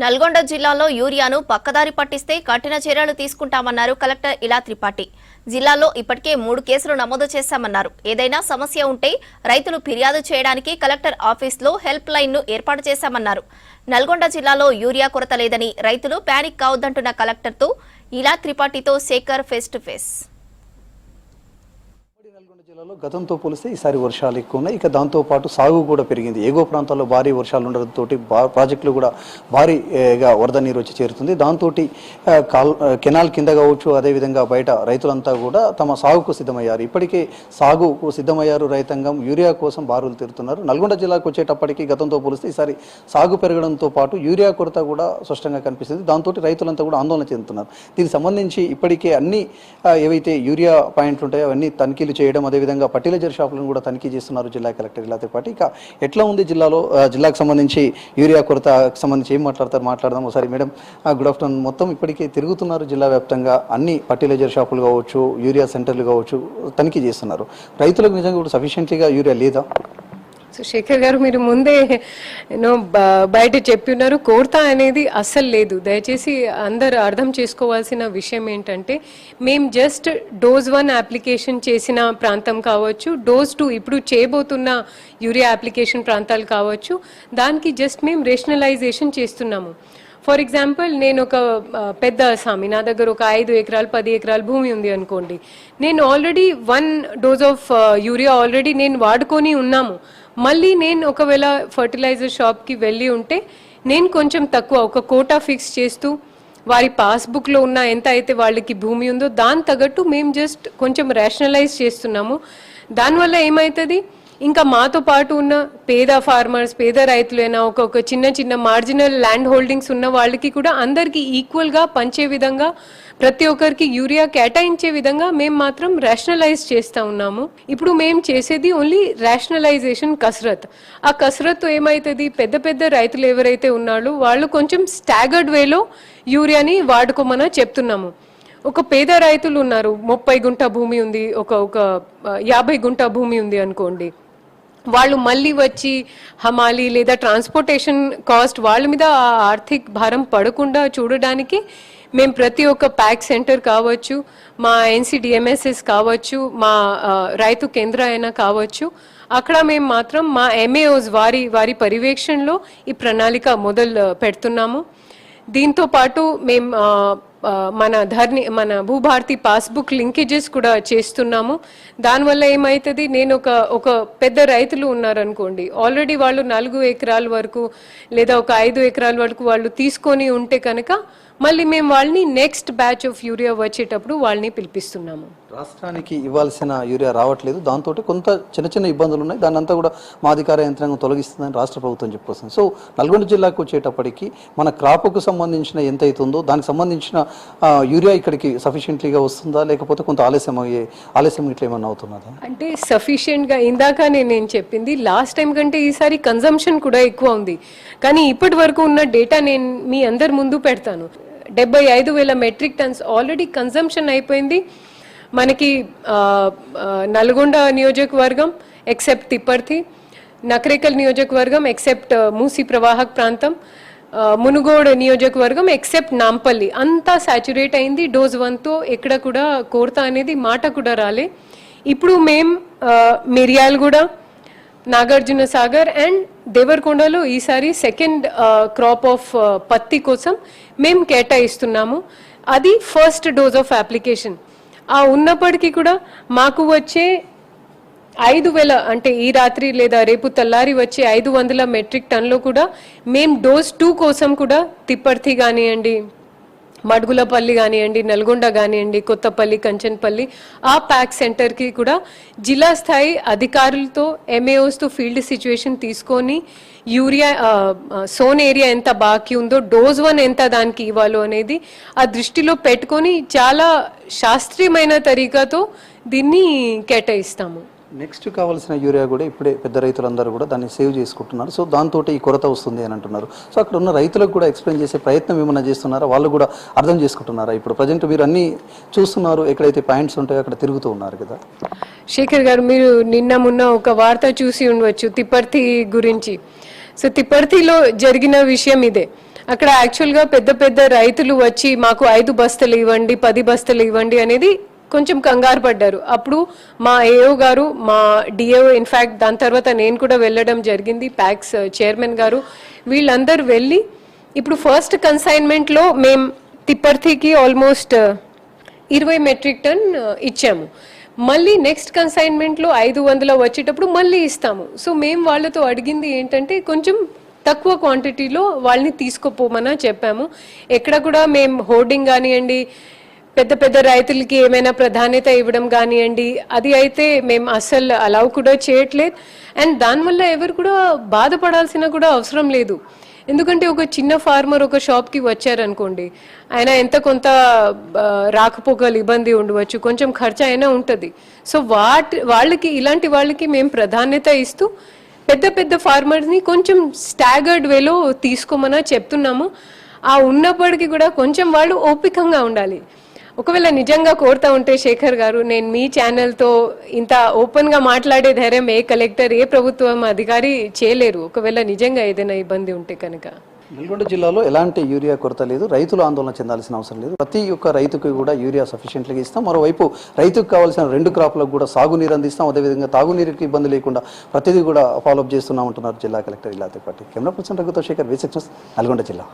నల్గొండ జిల్లాలో యూరియాను పక్కదారి పట్టిస్తే కఠిన చర్యలు తీసుకుంటామన్నారు కలెక్టర్ ఇలా త్రిపాఠి. జిల్లాలో ఇప్పటికే మూడు కేసులు నమోదు చేశామన్నారు. ఏదైనా సమస్య ఉంటే రైతులు ఫిర్యాదు చేయడానికి కలెక్టర్ ఆఫీస్లో హెల్ప్ లైన్ను ఏర్పాటు చేశామన్నారు. నల్గొండ జిల్లాలో యూరియా కొరత లేదని రైతులు ప్యానిక్ కావద్దంటున్న కలెక్టర్తో ఇలా త్రిపాఠితో శేఖర్ ఫేస్ టు ఫేస్. జిల్లాలో గతంతో పోలిస్తే ఈసారి వర్షాలు ఎక్కువ ఉన్నాయి ఇక దాంతో పాటు సాగు కూడా పెరిగింది. ఎగువ ప్రాంతాల్లో భారీ వర్షాలు ఉండడంతో ప్రాజెక్టులు కూడా భారీగా వరద నీరు వచ్చి చేరుతుంది. దాంతో కాల్ కెనాల్ కింద కావచ్చు అదేవిధంగా బయట రైతులంతా కూడా తమ సాగుకు సిద్ధమయ్యారు. ఇప్పటికే సాగుకు సిద్ధమయ్యారు రైతాంగం. యూరియా కోసం బారులు తీరుతున్నారు. నల్గొండ జిల్లాకు వచ్చేటప్పటికి గతంతో పోలిస్తే ఈసారి సాగు పెరగడంతో పాటు యూరియా కొరత కూడా స్పష్టంగా కనిపిస్తుంది. దాంతో రైతులంతా కూడా ఆందోళన చెందుతున్నారు. దీనికి సంబంధించి ఇప్పటికే అన్ని ఏవైతే యూరియా పాయింట్లు ఉంటాయో అవన్నీ తనిఖీలు చేయడం అదేవిధంగా ఫర్టిలైజర్ షాపులను కూడా తనిఖీ చేస్తున్నారు జిల్లా కలెక్టర్ ఇలాతో పాటు ఇక ఎట్లా ఉంది జిల్లాలో జిల్లాకు సంబంధించి యూరియా కొరతకు సంబంధించి ఏం మాట్లాడతారు? మాట్లాడదాం ఒకసారి. మేడం గుడ్ ఆఫ్టర్నూన్ మొత్తం ఇప్పటికే తిరుగుతున్నారు జిల్లా వ్యాప్తంగా అన్ని ఫర్టిలైజర్ షాపులు కావచ్చు యూరియా సెంటర్లు కావచ్చు తనిఖీ చేస్తున్నారు. రైతులకు నిజంగా కూడా సఫిషియెంట్లీగా యూరియా లేదా? సో శేఖర్ గారు మీరు ముందే యూనో బయట చెప్పినారు కోర్తా అనేది అస్సలు లేదు. దయచేసి అందరు అర్థం చేసుకోవాల్సిన విషయం ఏంటంటే మేము జస్ట్ డోజ్ వన్ అప్లికేషన్ చేసిన ప్రాంతం కావచ్చు డోజ్ టూ ఇప్పుడు చేయబోతున్న యూరియా అప్లికేషన్ ప్రాంతాలు కావచ్చు దానికి జస్ట్ మేము రేషనలైజేషన్ చేస్తున్నాము. ఫర్ ఎగ్జాంపుల్ నేను ఒక పెద్ద స్వామి నా దగ్గర ఒక ఐదు ఎకరాలు పది ఎకరాల భూమి ఉంది అనుకోండి. నేను already one dose of urea already నేను వాడుకొని ఉన్నాము. మళ్ళీ నేను ఒకవేళ ఫర్టిలైజర్ షాప్కి వెళ్ళి ఉంటే నేను కొంచెం తక్కువ ఒక కోటా ఫిక్స్ చేస్తూ వారి పాస్బుక్లో ఉన్న ఎంత అయితే వాళ్ళకి భూమి ఉందో దాని తగ్గట్టు మేము జస్ట్ కొంచెం రేషనలైజ్ చేస్తున్నాము. దానివల్ల ఏమవుతుంది ఇంకా మాతో పాటు ఉన్న పేద ఫార్మర్స్ పేద రైతులైనా ఒక ఒక చిన్న చిన్న మార్జినల్ ల్యాండ్ హోల్డింగ్స్ ఉన్న వాళ్ళకి కూడా అందరికీ ఈక్వల్గా పంచే విధంగా ప్రతి ఒక్కరికి యూరియా కేటాయించే విధంగా మేము మాత్రం రేషనలైజ్ చేస్తూ ఉన్నాము. ఇప్పుడు మేము చేసేది ఓన్లీ రేషనలైజేషన్ కసరత్. ఆ కసరత్ ఏమవుతుంది పెద్ద పెద్ద రైతులు ఎవరైతే ఉన్నారో వాళ్ళు కొంచెం స్టాగర్డ్ వేలో యూరియాని వాడుకోమని చెప్తున్నాము. ఒక పేద రైతులు ఉన్నారు ముప్పై గుంట భూమి ఉంది ఒక ఒక యాభై గుంట భూమి ఉంది అనుకోండి. వాళ్ళు మళ్ళీ వచ్చి హమాలి లేదా ట్రాన్స్పోర్టేషన్ కాస్ట్ వాళ్ళ మీద ఆర్థిక భారం పడకుండా చూడడానికి మేము ప్రతి ఒక్క ప్యాక్ సెంటర్ కావచ్చు మా ఎన్సిడిఎంఎస్ఎస్ కావచ్చు మా రైతు కేంద్ర అయినా కావచ్చు అక్కడ మేము మాత్రం మా ఎంఏఓస్ వారి వారి పర్యవేక్షణలో ఈ ప్రణాళిక మొదలు పెడుతున్నాము. దీంతో పాటు మేము మన ధర్ని మన భూభారతి పాస్బుక్ లింకేజెస్ కూడా చేస్తున్నాము. దానివల్ల ఏమవుతుంది నేను ఒక ఒక పెద్ద రైతులు ఉన్నారనుకోండి. ఆల్రెడీ వాళ్ళు నాలుగు ఎకరాల వరకు లేదా ఒక ఐదు ఎకరాల వరకు వాళ్ళు తీసుకొని ఉంటే కనుక మళ్ళీ మేము వాళ్ళని నెక్స్ట్ బ్యాచ్ ఆఫ్ యూరియా వచ్చేటప్పుడు వాళ్ళని పిలిపిస్తున్నాము. రాష్ట్రానికి ఇవ్వాల్సిన యూరియా రావట్లేదు. దాంతో కొంత చిన్న చిన్న ఇబ్బందులు ఉన్నాయి. దాన్ని అంతా కూడా మా అధికార యంత్రాంగం తొలగిస్తుందని రాష్ట్ర ప్రభుత్వం చెప్పుకొస్తుంది. సో నల్గొండ జిల్లాకు వచ్చేటప్పటికి మన క్రాప్కు సంబంధించిన ఎంత అవుతుందో దానికి సంబంధించిన యూరియా ఇక్కడికి సఫిషియెంట్లీగా వస్తుందా? లేకపోతే కొంత ఆలస్యం అయ్యే ఆలస్యం ఇట్లా ఏమన్నా అవుతున్నదా? అంటే సఫిషియెంట్గా ఇందాక నేను నేను చెప్పింది లాస్ట్ టైం కంటే ఈసారి కన్జంప్షన్ కూడా ఎక్కువ ఉంది. కానీ ఇప్పటి వరకు ఉన్న డేటా నేను మీ అందరి ముందు పెడతాను. డెబ్బై ఐదు వేల మెట్రిక్ టన్స్ ఆల్రెడీ కన్జంప్షన్ అయిపోయింది. మనకి నల్గొండ నియోజకవర్గం ఎక్సెప్ట్ తిప్పర్తి నకరేకల్ నియోజకవర్గం ఎక్సెప్ట్ మూసి ప్రవాహక ప్రాంతం ఆ, మునుగోడు నియోజకవర్గం ఎక్సెప్ట్ నాంపల్లి. అంతా సాచురేట్ అయింది. డోజ్ వన్తో ఎక్కడ కూడా కోరత అనేది మాట కూడా రాలే. ఇప్పుడు మేం మిరియాలగూడ నాగార్జున సాగర్ అండ్ దేవరకొండలో ఈసారి సెకండ్ క్రాప్ ఆఫ్ పత్తి కోసం మేము కేటాయిస్తున్నాము. అది ఫస్ట్ డోస్ ఆఫ్ అప్లికేషన్ ఆ ఉన్నప్పటికీ కూడా మాకు వచ్చే ఐదు వేల అంటే ఈ రాత్రి లేదా రేపు తెల్లారి వచ్చే ఐదు వందల మెట్రిక్ టన్లో కూడా మేము డోస్ టూ కోసం కూడా తిప్పర్తి కానివ్వండి మడుగులపల్లి కానివ్వండి నల్గొండ కానివ్వండి కొత్తపల్లి కంచన్పల్లి ఆ ప్యాక్ సెంటర్కి కూడా జిల్లా స్థాయి అధికారులతో ఎంఏఓస్తో ఫీల్డ్ సిచ్యువేషన్ తీసుకొని యూరియా సోన్ ఏరియా ఎంత బాకీ ఉందో డోజ్ వన్ ఎంత దానికి ఇవ్వాలో అనేది ఆ దృష్టిలో పెట్టుకొని చాలా శాస్త్రీయమైన తరీకాతో దీన్ని కేటాయిస్తాము. నెక్స్ట్ కావాల్సిన యూరియా కూడా ఇప్పుడే పెద్ద రైతులందరూ కూడా దాన్ని సేవ్ చేసుకుంటున్నారు. సో దాంతో ఈ కొరత వస్తుంది అని అంటున్నారు. సో అక్కడ ఉన్న రైతులకు కూడా ఎక్స్ప్లెయిన్ చేసే ప్రయత్నం ఏమైనా చేస్తున్నారా? వాళ్ళు కూడా అర్థం చేసుకుంటున్నారా? ఇప్పుడు ప్రజెంట్ మీరు అన్ని చూస్తున్నారు ఎక్కడైతే పాయింట్స్ ఉంటాయో అక్కడ తిరుగుతూ ఉన్నారు కదా. శేఖర్ గారు మీరు నిన్న మొన్న ఒక వార్త చూసి ఉండవచ్చు తిప్పర్తి గురించి. సో తిప్పర్తిలో జరిగిన విషయం ఇదే. అక్కడ యాక్చువల్గా పెద్ద పెద్ద రైతులు వచ్చి మాకు ఐదు బస్తలు ఇవ్వండి పది బస్తలు ఇవ్వండి అనేది కొంచెం కంగారు పడ్డారు. అప్పుడు మా ఏఓ గారు మా డిఏఓ ఇన్ఫ్యాక్ట్ దాని తర్వాత నేను కూడా వెళ్ళడం జరిగింది ప్యాక్స్ చైర్మన్ uh, గారు. వీళ్ళందరూ వెళ్ళి ఇప్పుడు ఫస్ట్ కన్సైన్మెంట్లో మేము తిప్పర్తికి ఆల్మోస్ట్ uh, ఇరవై మెట్రిక్ టన్ uh, ఇచ్చాము. మళ్ళీ నెక్స్ట్ కన్సైన్మెంట్లో ఐదు వందల వచ్చేటప్పుడు మళ్ళీ ఇస్తాము. సో మేము వాళ్ళతో అడిగింది ఏంటంటే కొంచెం తక్కువ క్వాంటిటీలో వాళ్ళని తీసుకుపోమని చెప్పాము. ఎక్కడ కూడా మేము హోర్డింగ్ కానివ్వండి పెద్ద పెద్ద రైతులకి ఏమైనా ప్రాధాన్యత ఇవ్వడం కానివ్వండి అది అయితే మేము అసలు అలౌ కూడా చేయట్లేదు. అండ్ దానివల్ల ఎవరు కూడా బాధపడాల్సిన కూడా అవసరం లేదు. ఎందుకంటే ఒక చిన్న ఫార్మర్ ఒక షాప్కి వచ్చారనుకోండి ఆయన ఎంత కొంత రాకపోకలు ఇబ్బంది ఉండవచ్చు కొంచెం ఖర్చు అయినా ఉంటుంది. సో వాటి వాళ్ళకి ఇలాంటి వాళ్ళకి మేము ప్రాధాన్యత ఇస్తూ పెద్ద పెద్ద ఫార్మర్స్ని కొంచెం స్టాగర్డ్ వేలో తీసుకోమని చెప్తున్నాము. ఆ ఉన్నప్పటికీ కూడా కొంచెం వాళ్ళు ఓపికంగా ఉండాలి. ఒకవేళ నిజంగా కోరుతా ఉంటే శేఖర్ గారు నేను మీ ఛానల్తో ఇంత ఓపెన్గా మాట్లాడే ధైర్యం ఏ కలెక్టర్ ఏ ప్రభుత్వం అధికారి చేయలేరు. ఒకవేళ నిజంగా ఏదైనా ఇబ్బంది ఉంటే కనుక. నల్గొండ జిల్లాలో ఎలాంటి యూరియా కొరత లేదు. రైతులు ఆందోళన చెందాల్సిన అవసరం లేదు. ప్రతి ఒక్క రైతుకి కూడా యూరియా సఫిషియెంట్గా ఇస్తాం. మరోవైపు రైతుకు కావాల్సిన రెండు క్రాప్లకు కూడా సాగునీరు అందిస్తాం. అదేవిధంగా తాగునీరుకి ఇబ్బంది లేకుండా ప్రతిదీ కూడా ఫాలోఅప్ చేస్తున్నామంటున్నారు జిల్లా కలెక్టర్ ఇలా పాటి కెమెరా పర్సన్ రఘుతో శేఖర్ వి నల్గొండ జిల్లా.